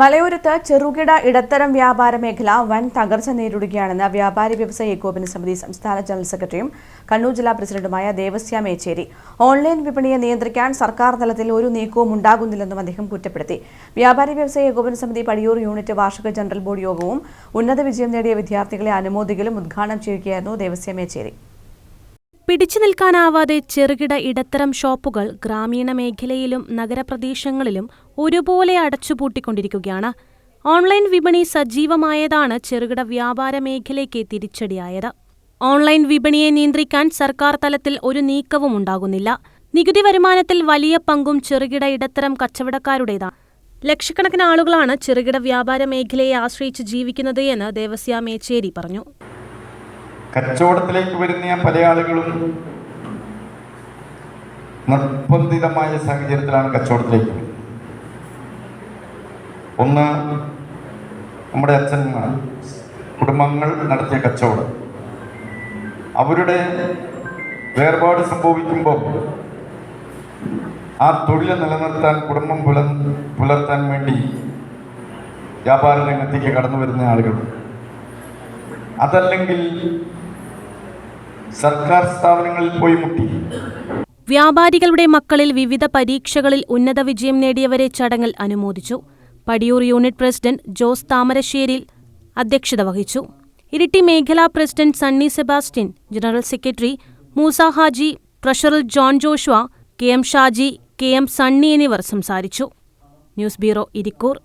മലയോരത്ത് ചെറുകിട ഇടത്തരം വ്യാപാര മേഖല വൻ തകർച്ച നേരിടുകയാണെന്ന് വ്യാപാരി വ്യവസായ ഏകോപന സമിതി സംസ്ഥാന ജനറൽ സെക്രട്ടറിയും കണ്ണൂർ ജില്ലാ പ്രസിഡന്റുമായ ദേവസ്യ മേച്ചേരി. ഓൺലൈൻ വിപണിയെ നിയന്ത്രിക്കാൻ സർക്കാർ തലത്തിൽ ഒരു നീക്കവും ഉണ്ടാകുന്നില്ലെന്നും അദ്ദേഹം കുറ്റപ്പെടുത്തി. വ്യാപാരി വ്യവസായ ഏകോപന സമിതി പടിയൂർ യൂണിറ്റ് വാർഷിക ജനറൽ ബോർഡ് യോഗവും ഉന്നത വിജയം നേടിയ വിദ്യാർത്ഥികളെ അനുമോദിക്കലും ഉദ്ഘാടനം ചെയ്യുകയായിരുന്നു ദേവസ്യ മേച്ചേരി. പിടിച്ചു നിൽക്കാനാവാതെ ചെറുകിട ഇടത്തരം ഷോപ്പുകൾ ഗ്രാമീണ മേഖലയിലും നഗരപ്രദേശങ്ങളിലും ഒരുപോലെ അടച്ചുപൂട്ടിക്കൊണ്ടിരിക്കുകയാണ്. ഓൺലൈൻ വിപണി സജീവമായതാണ് ചെറുകിട വ്യാപാര മേഖലയ്ക്ക് തിരിച്ചടിയായത്. ഓൺലൈൻ വിപണിയെ നിയന്ത്രിക്കാൻ സർക്കാർ തലത്തിൽ ഒരു നീക്കവും ഉണ്ടാകുന്നില്ല. നികുതി വരുമാനത്തിൽ വലിയ പങ്കും ചെറുകിട ഇടത്തരം കച്ചവടക്കാരുടേതാണ്. ലക്ഷക്കണക്കിന് ആളുകളാണ് ചെറുകിട വ്യാപാര മേഖലയെ ആശ്രയിച്ച് ജീവിക്കുന്നത് എന്ന് ദേവസ്യ മേച്ചേരി പറഞ്ഞു. കച്ചവടത്തിലേക്ക് വരുന്ന പല ആളുകളും നിർബന്ധിതമായ സാഹചര്യത്തിലാണ് കച്ചവടത്തിലേക്ക്. ഒന്ന് നമ്മുടെ അച്ഛന്മാർ കുടുംബങ്ങൾ നടത്തിയ കച്ചവടം അവരുടെ വേർപാട് സംഭവിക്കുമ്പോൾ ആ തൊഴിൽ നിലനിർത്താൻ കുടുംബം പുല പുലർത്താൻ വേണ്ടി വ്യാപാര രംഗത്തേക്ക് കടന്നു വരുന്ന ആളുകൾ അതല്ലെങ്കിൽ സർക്കാർ സ്ഥാപനങ്ങളിൽ പോയി മുട്ടി. വ്യാപാരികളുടെ മക്കളിൽ വിവിധ പരീക്ഷകളിൽ ഉന്നത വിജയം നേടിയവരെ ചടങ്ങിൽ അനുമോദിച്ചു. പടിയൂർ യൂണിറ്റ് പ്രസിഡന്റ് ജോസ് താമരശ്ശേരിൽ അധ്യക്ഷത വഹിച്ചു. ഇരിട്ടി മേഖലാ president Sunny Sebastian general secretary Moosa Haji treasurer John Joshua K M Shaji K M Sunny എന്നിവർ സംസാരിച്ചു. News bureau Irikkur.